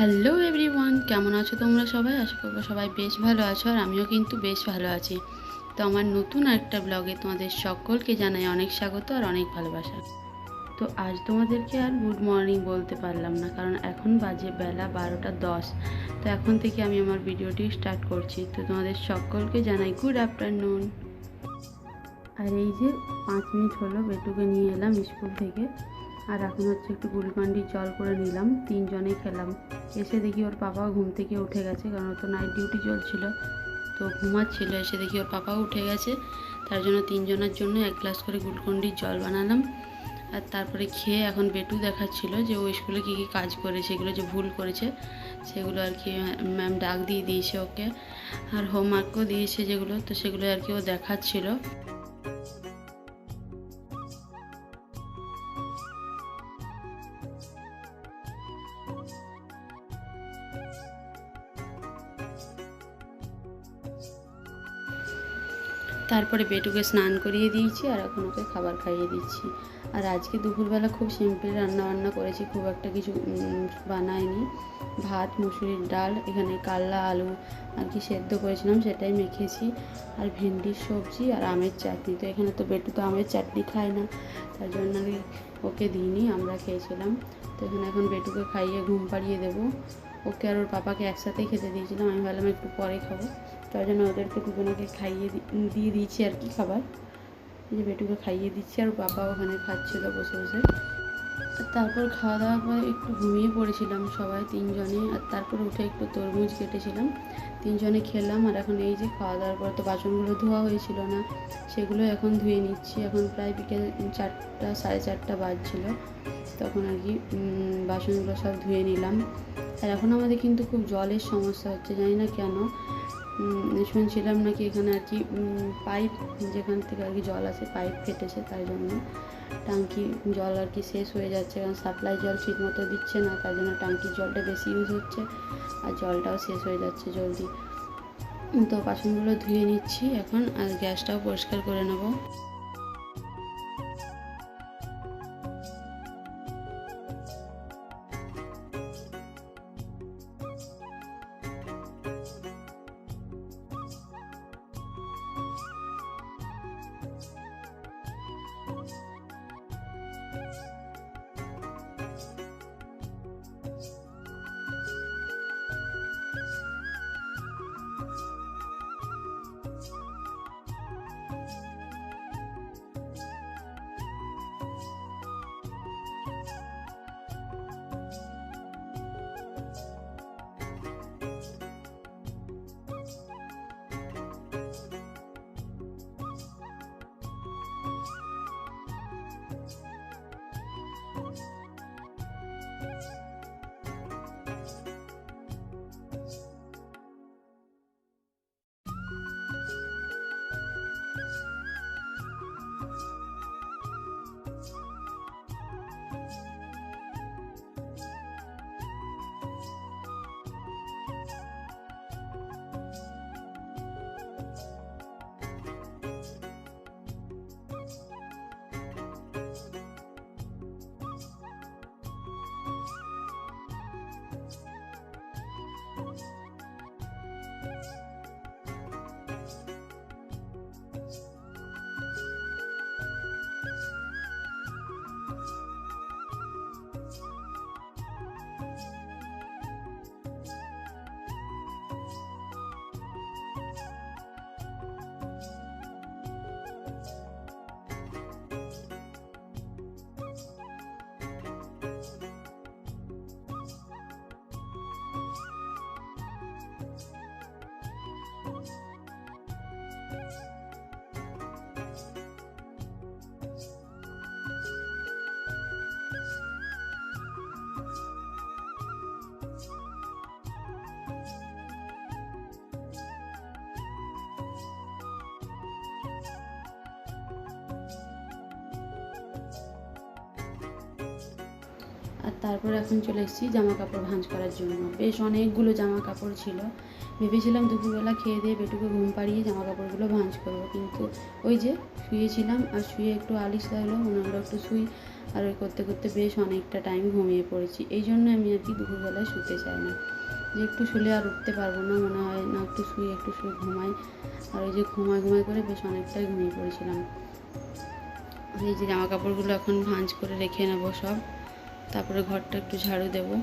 Hello everyone কেমন আছো তোমরা সবাই? আশা করব সবাই বেশ ভালো আছো আর আমিও কিন্তু বেশ ভালো আছি। তো আমার নতুন একটা ব্লগে তোমাদের সকলকে জানাই অনেক স্বাগত আর অনেক ভালোবাসা। তো আজ তোমাদেরকে আর গুড মর্নিং বলতে পারলাম না, কারণ এখন বাজে বেলা বারোটা দশ। তো এখন থেকে আমি আমার ভিডিওটি স্টার্ট করছি। তো তোমাদের সকলকে জানাই গুড আফটারনুন আর এই যে পাঁচ মিনিট হলো বেটুকে নিয়ে এলাম স্কুল থেকে। আর এখন হচ্ছে একটু গুলকান্ডি জল করে নিলাম তিনজনে খেলাম। এসে দেখি ওর পাপাও ঘুম থেকে উঠে গেছে, কারণ তো নাইট ডিউটি চলছিল। তো ঘুমাচ্ছিল, এসে দেখি ওর পাপাও উঠে গেছে। তার জন্য তিনজনের জন্য এক গ্লাস করে গুলকন্ডির জল বানালাম। আর তারপরে খেয়ে এখন বেটু দেখাচ্ছিল যে ও স্কুলে কী কী কাজ করে, সেগুলো যে ভুল করেছে, সেগুলো আর কি ম্যাম ডাক দিয়ে দিয়েছে ওকে। আর হোমওয়ার্কও দিয়েছে যেগুলো, তো সেগুলো আর কি ও দেখাচ্ছিল। তারপরে বেটুকে স্নান করিয়ে দিয়েছি আর এখন ওকে খাবার খাইয়ে দিচ্ছি। আর আজকে দুপুরবেলা খুব সিম্পল রান্না বান্না করেছি, খুব একটা কিছু বানাইনি। ভাত, মুসুরির ডাল, এখানে কাল্লা, আলু আর কি সেদ্ধ করেছিলাম, সেটাই মেখেছি। আর ভেন্ডির সবজি আর আমের চাটনি। তো এখানে তো বেটু তো আমের চাটনি খায় না, তার জন্য আমি ওকে দিইনি, আমরা খেয়েছিলাম। তো এখানে এখন বেটুকে খাইয়ে ঘুম পাড়িয়ে দেবো। ওকে আর ওর পাপাকে একসাথেই খেতে দিয়েছিলাম, আমি ভাবলাম একটু পরে খাব। তার জন্য ওদেরকে দুজনকে খাইয়ে দিয়ে দিয়েছি আর কি খাবার। যে বেটুকে খাইয়ে দিচ্ছি আর বাবা ওখানে খাচ্ছিল বসে বসে। তারপর খাওয়া দাওয়ার পর একটু ঘুমিয়ে পড়েছিলাম সবাই তিনজনে, আর তারপর উঠে একটু তরমুজ কেটেছিলাম। তিনজনে খেলাম আর এখন এই যে খাওয়া দাওয়ার পর তো বাসনগুলো ধোয়া হয়েছিল না, সেগুলো এখন ধুয়ে নিচ্ছি। এখন প্রায় বিকেল চারটা, সাড়ে চারটা বাজছিল। তখন আর কি বাসনগুলো সব ধুয়ে নিলাম। আর এখন আমাদের কিন্তু খুব জলের সমস্যা হচ্ছে, জানি না কেন। শুনছিলাম নাকি এখানে আর কি পাইপ, যেখান থেকে আর কি জল আসে, পাইপ ফেটেছে তাই জন্য। টাঙ্কি জল আর কি শেষ হয়ে যাচ্ছে, কারণ সাপ্লাই জল ঠিক মতো দিচ্ছে না তাই জন্য টাঙ্কির জলটা বেশি ইউজ হচ্ছে আর জলটাও শেষ হয়ে যাচ্ছে জলদি। তো বাসনগুলো ধুয়ে নিচ্ছি এখন আর গ্যাসটাও পরিষ্কার করে নেব। আর তারপর এখন চলে এসেছি জামা কাপড় ভাঁজ করার জন্য। বেশ অনেকগুলো জামা কাপড় ছিল। ভেবেছিলাম দুপুরবেলা খেয়ে দিয়ে বেটুকে ঘুম পাড়িয়ে জামা কাপড়গুলো ভাঁজ করব, কিন্তু ওই যে শুয়েছিলাম আর শুয়ে একটু আলিশ লাগল হলো একটু শুই। আর ওই করতে করতে বেশ অনেকটা টাইম ঘুমিয়ে পড়েছি। এই জন্য আমি আর কি দুপুরবেলায় শুতে চাই না। যে একটু শুলে আর উঠতে পারব না, মনে হয় না একটু শুয়ে একটু শুয়ে ঘুমাই। আর ওই যে ঘুমায় ঘুমায় করে বেশ অনেকটাই ঘুমিয়ে পড়েছিলাম। এই যে জামা কাপড়গুলো এখন ভাঁজ করে রেখে নেব সব। তারপরে ঘরটা একটু ঝাড়ু দেবো।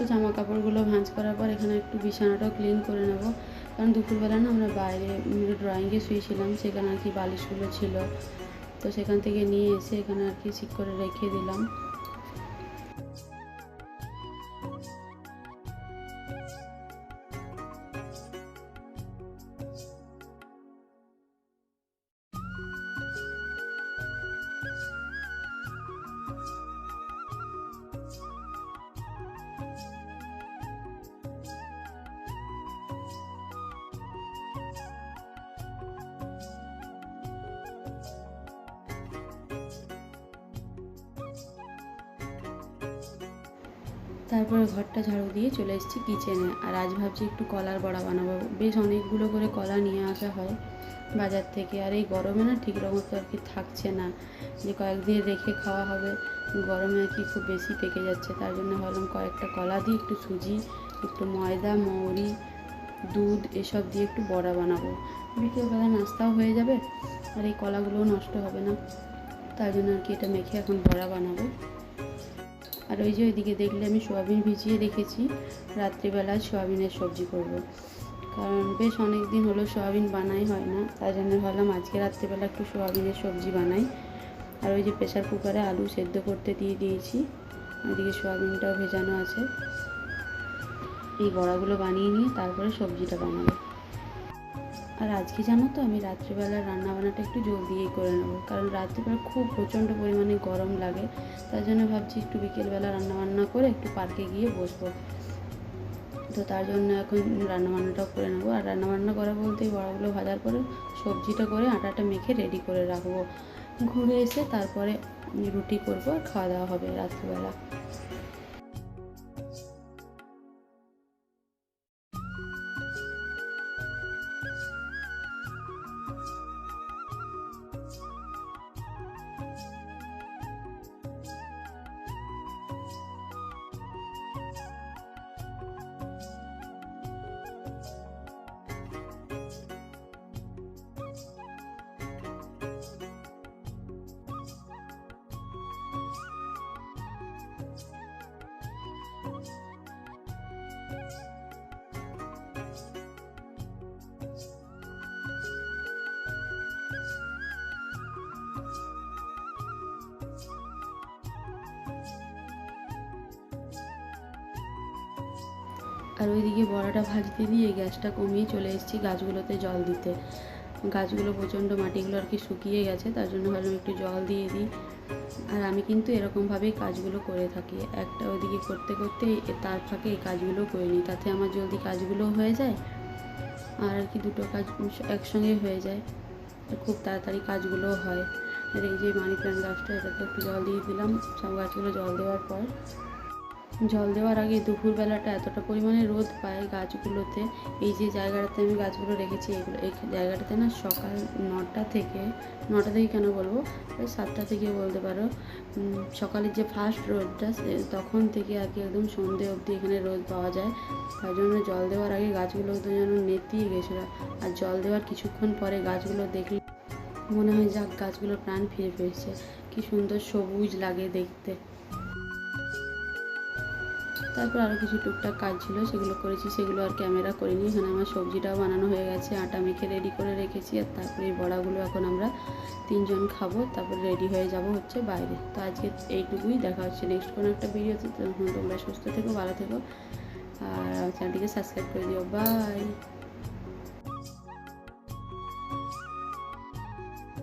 তো জামা কাপড়গুলো ভাঁজ করার পর এখানে একটু বিছানাটাও ক্লিন করে নেব। কারণ দুপুরবেলা না আমরা বাইরে ড্রয়িংয়ে শুয়েছিলাম, সেখানে আর কি বালিশগুলো ছিল। তো সেখান থেকে নিয়ে এসে এখানে আর কি ঠিক করে রেখে দিলাম। তারপরে ঘরটা ঝাড়ু দিয়ে চলে এসেছি কিচেনে আর আজ ভাবছি একটু কলার বড়া বানাবো। বেশ অনেকগুলো করে কলা নিয়ে আসা হয় বাজার থেকে। আর এই গরমে না ঠিক রকম তো আর কি থাকছে না। যে কয়েকদিন রেখে খাওয়া হবে, গরমে আর কি খুব বেশি পেকে যাচ্ছে। তার জন্য ভাবলাম কয়েকটা কলা দিয়ে একটু সুজি, একটু ময়দা, মৌরি, দুধ এসব দিয়ে একটু বড়া বানাবো। বিকেলবেলা নাস্তাও হয়ে যাবে, আর এই কলাগুলোও নষ্ট হবে না। তার জন্য আর কি এটা মেখে এখন বড়া বানাবো। আর ওই যে ওইদিকে দেখলে আমি সোয়াবিন ভিজিয়ে রেখেছি, রাত্রিবেলা সোয়াবিনের সবজি করব। কারণ বেশ অনেক দিন হলো সোয়াবিন বানাই হয় না, তাই জন্য ভাবলাম আজকে রাত্রিবেলা একটু সোয়াবিনের সবজি বানাই। আর ওই যে প্রেশার কুকারে আলু সেদ্ধ করতে দিয়ে দিয়েছি ওইদিকে সোয়াবিনটাও ভেজানো আছে। এই বড়াগুলো বানিয়ে নিয়ে তারপরে সবজিটা বানাবো। আর আজকে জানো তো আমি রাত্রিবেলা রান্নাবান্নাটা একটু জলদিই করে নেব, কারণ রাত্রিবেলা খুব প্রচণ্ড পরিমাণে গরম লাগে, তার জন্য ভাবছি একটু বিকেলবেলা রান্নাবান্না করে একটু পার্কে গিয়ে বসবো। তো তার জন্য এখন রান্নাবান্নাটাও করে নেব, আর রান্নাবান্না করা বলতে বড়াগুলো ভাজার পরে সবজিটা করে আটাটা মেখে রেডি করে রাখব। ঘুরে এসে তারপরে রুটি করব আর খাওয়া দাওয়া হবে রাত্রিবেলা। আর ওইদিকে বড়াটা ভাজতে দিয়ে গ্যাসটা কমিয়ে চলে এসেছি গাছগুলোতে জল দিতে। গাছগুলো প্রচণ্ড মাটিগুলো আর কি শুকিয়ে গেছে, তার জন্য ভাবলাম একটু জল দিয়ে দিই। আর আমি কিন্তু এরকমভাবেই কাজগুলো করে থাকি। একটা ওইদিকে করতে করতে তার ফাঁকে এই কাজগুলো করে নিই, তাতে আমার জলদি কাজগুলো হয়ে যায় আর আর কি দুটো কাজ একসঙ্গে হয়ে যায় খুব তাড়াতাড়ি কাজগুলোও হয়। আর এই যে মানি প্ল্যান্ট গাছটা, এটাতে একটু জল দিয়ে দিলাম। সব গাছগুলো জল দেওয়ার পর জল দেওয়ার আগে দুপুরবেলাটা এতটা পরিমাণে রোদ পায় গাছগুলোতে। এই যে জায়গাটাতে আমি গাছগুলো রেখেছি, এগুলো এই জায়গাটাতে না সকাল নটা থেকে নটা থেকে কেন বলব? সাতটা থেকে বলতে পারো। সকালের যে ফার্স্ট রোদটা তখন থেকে আর কি একদম সন্ধে অবধি এখানে রোদ পাওয়া যায়। তার জন্য জল দেওয়ার আগে গাছগুলো তো যেন নেতিয়ে গেছিল। আর জল দেওয়ার কিছুক্ষণ পরে গাছগুলো দেখলে মনে হয় যাক গাছগুলো প্রাণ ফিরে পেয়েছে। কি সুন্দর সবুজ লাগে দেখতে। তারপর আরও কিছু টুকটাক কাজ ছিল, সেগুলো করেছি, সেগুলো আর ক্যামেরা করিনি। এখানে আমার সবজিটাও বানানো হয়ে গেছে, আটা মেখে রেডি করে রেখেছি, আর তারপরে এই বড়াগুলো এখন আমরা তিনজন খাব, তারপর রেডি হয়ে যাব হচ্ছে বাইরে। তো আজকে এইটুকুই, দেখা হচ্ছে নেক্সট কোনো একটা ভিডিওতে তখন তোমরা সুস্থ থেকো, ভালো থেকো, আর চ্যানেলটিকে সাবস্ক্রাইব করে দিও। বাই